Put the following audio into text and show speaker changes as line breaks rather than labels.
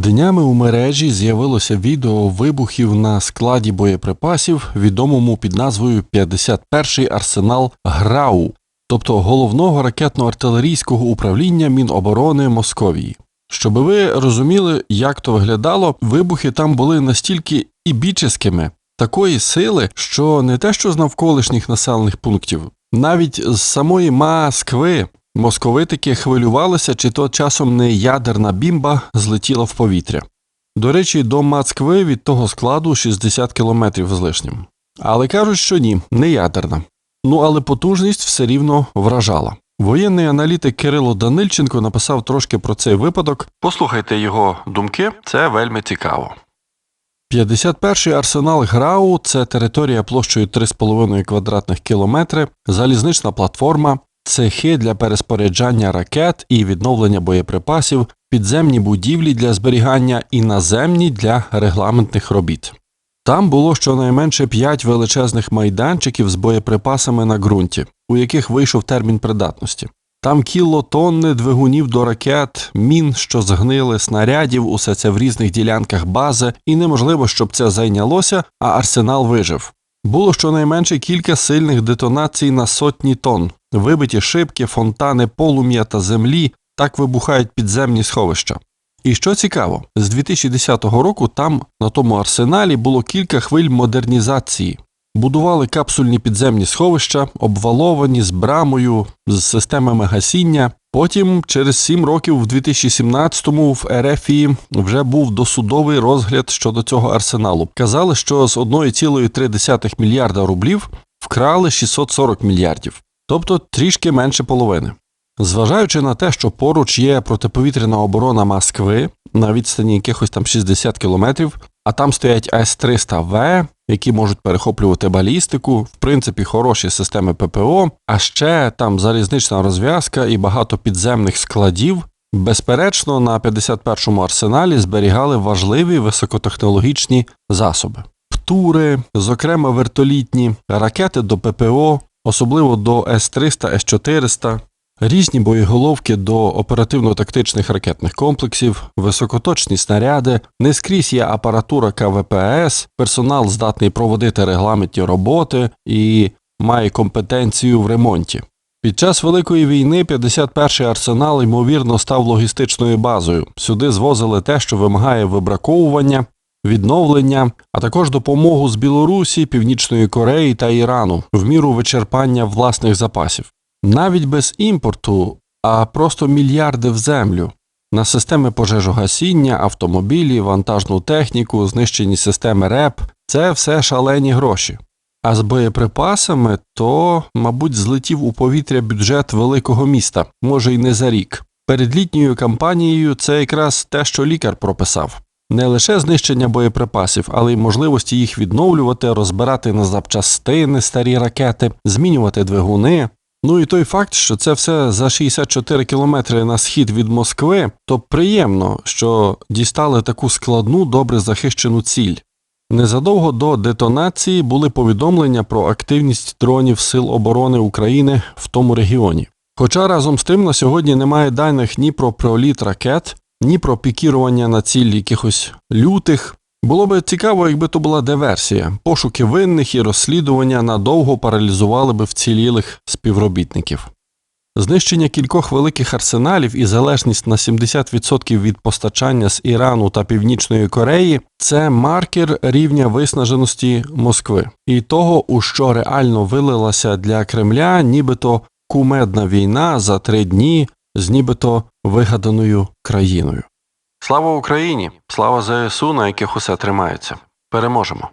Днями у мережі з'явилося відео вибухів на складі боєприпасів, відомому під назвою 51-й арсенал ГРАУ, тобто головного ракетно-артилерійського управління Міноборони Московії. Щоб ви розуміли, як то виглядало, вибухи там були настільки ібіческими, такої сили, що не те, що з навколишніх населених пунктів, навіть з самої Москви московитики хвилювалися, чи то часом не ядерна бімба злетіла в повітря. До речі, до Москви від того складу 60 кілометрів з лишнім. Але кажуть, що ні, не ядерна. Ну але потужність все рівно вражала. Воєнний аналітик Кирило Данильченко написав трошки про цей випадок. Послухайте його думки, це вельми цікаво. 51-й арсенал ГРАУ це територія площею 3,5 квадратних кілометри, залізнична платформа, цехи для переспоряджання ракет і відновлення боєприпасів, підземні будівлі для зберігання і наземні для регламентних робіт. Там було щонайменше п'ять величезних майданчиків з боєприпасами на ґрунті, у яких вийшов термін придатності. Там кілотонни двигунів до ракет, мін, що згнили, снарядів, усе це в різних ділянках бази, і неможливо, щоб це зайнялося, а арсенал вижив. Було щонайменше кілька сильних детонацій на сотні тонн, вибиті шибки, фонтани, полум'я та землі, так вибухають підземні сховища. І що цікаво, з 2010 року там, на тому арсеналі, було кілька хвиль модернізації. Будували капсульні підземні сховища, обваловані з брамою, з системами гасіння. Потім, через сім років, в 2017-му в РФІ вже був досудовий розгляд щодо цього арсеналу. Казали, що з 1,3 мільярда рублів вкрали 640 мільярдів, тобто трішки менше половини. Зважаючи на те, що поруч є протиповітряна оборона Москви на відстані якихось там 60 кілометрів, а там стоять С-300В, які можуть перехоплювати балістику, в принципі, хороші системи ППО, а ще там залізнична розв'язка і багато підземних складів. Безперечно, на 51-му арсеналі зберігали важливі високотехнологічні засоби. Птури, зокрема вертолітні, ракети до ППО, особливо до С-300, С-400, різні боєголовки до оперативно-тактичних ракетних комплексів, високоточні снаряди, не скрізь є апаратура КВПС, персонал здатний проводити регламентні роботи і має компетенцію в ремонті. Під час Великої війни 51-й арсенал ймовірно став логістичною базою. Сюди звозили те, що вимагає вибраковування, відновлення, а також допомогу з Білорусі, Північної Кореї та Ірану в міру вичерпання власних запасів. Навіть без імпорту, а просто мільярди в землю. На системи пожежогасіння, автомобілі, вантажну техніку, знищені системи РЕП це все шалені гроші. А з боєприпасами то, мабуть, злетів у повітря бюджет великого міста, може й не за рік. Перед літньою кампанією це якраз те, що лікар прописав. Не лише знищення боєприпасів, але й можливості їх відновлювати, розбирати на запчастини старі ракети, змінювати двигуни. Ну і той факт, що це все за 64 кілометри на схід від Москви, то приємно, що дістали таку складну, добре захищену ціль. Незадовго до детонації були повідомлення про активність дронів Сил оборони України в тому регіоні. Хоча разом з тим на сьогодні немає даних ні про проліт ракет, ні про пікірування на ціль якихось лютих. Було би цікаво, якби то була диверсія. Пошуки винних і розслідування надовго паралізували би вцілілих співробітників. Знищення кількох великих арсеналів і залежність на 70% від постачання з Ірану та Північної Кореї це маркер рівня виснаженості Москви і того, у що реально вилилася для Кремля, нібито кумедна війна за три дні з нібито вигаданою країною. Слава Україні! Слава ЗСУ, на яких усе тримається. Переможемо!